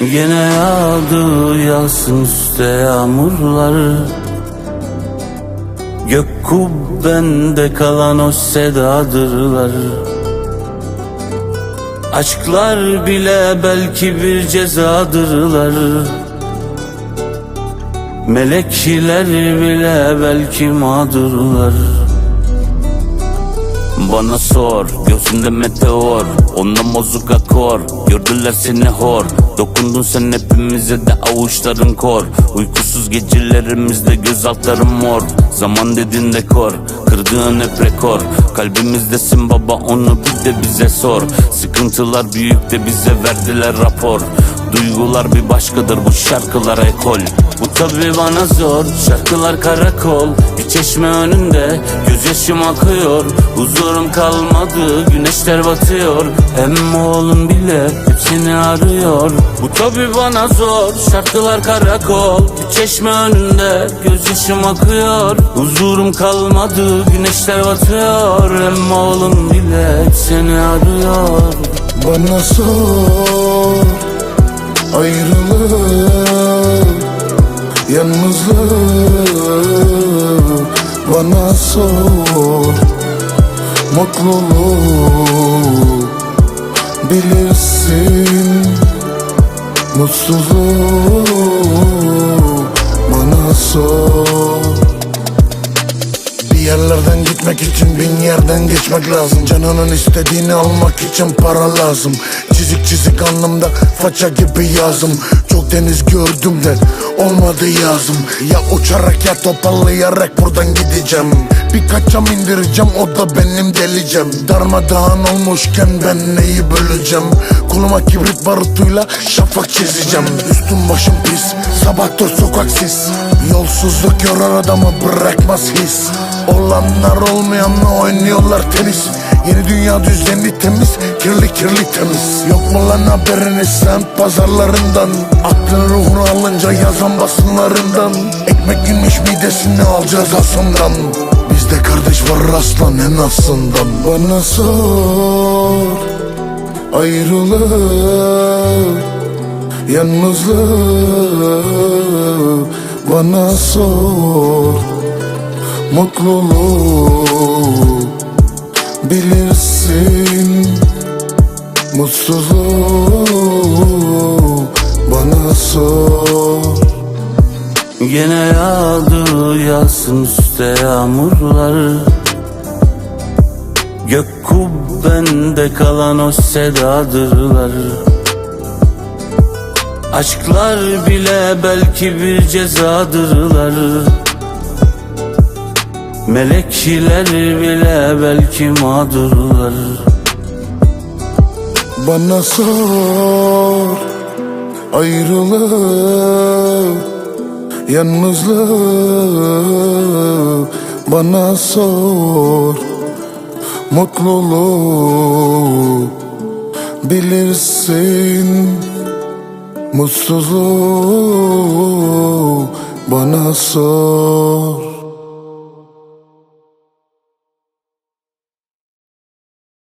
Yine yağdı yağsın üstte yağmurlar. Gök kubbende kalan o sedadırlar. Aşklar bile belki bir cezadırlar. Melekler bile belki mağdurlar bana sor Gözünde meteor. Onunla bozuk akor Gördüler seni hor. Dokundun sen hepimize de avuçların kor. Uykusuz gecelerimizde göz altlarım mor. Zaman dedin dekor Kırdığın hep rekor. Kalbimizdesin baba onu bir de bize sor. Sıkıntılar büyük de bize verdiler rapor. Duygular bir başkadır bu şarkılar ekol. Bu tabi bana zor Şarkılar karakol çeşme önünde Gözyaşım akıyor. Huzurum kalmadı Güneşler batıyor. Hem oğlum bile hep seni arıyor. Bu tabi bana zor Şarkılar karakol. Çeşme önünde Gözyaşım akıyor. Huzurum kalmadı Güneşler batıyor. Hem oğlum bile hep seni arıyor. Bana sor Ayrılık Yalnızlık Bana sor. Mutluluk Bilirsin. Mutsuzluk Bana sor. Bir yerlerden gitmek için bin yerden geçmek lazım. Canının istediğini almak için para lazım. Çizik çizik alnımda faça gibi yazım Çok deniz gördüm de olmadı yazım. Ya uçarak ya toparlayarak buradan gideceğim. Birkaç cam indireceğim o da benim delicem. Darmadağın olmuşken ben neyi böleceğim? Koluma kibrit barutuyla şafak çizeceğim. Üstüm başım pis sabah dört sokak sis. Yolsuzluk yorar adamı bırakmaz his. Olanlar olmayanla oynuyorlar tenis Yeni dünya düzeni temiz Kirli kirli temiz. Yok mu lan haberini sen pazarlarından? Aklın ruhunu alınca yazan basınlarından. Ekmek yemiş midesini alacağız asından Bizde kardeş var aslan en azından. Bana sor Ayrılık Yalnızlık Bana sor. Mutluluk Yine yağdı yağsın üstte yağmurlar. Gök kubbende kalan o sedadırlar. Aşklar bile belki bir cezadırlar. Melekler bile belki mağdurlar. Bana sor Ayrılık Yalnızlık Bana sor. Mutluluk Bilirsin. Mutsuzluk Bana sor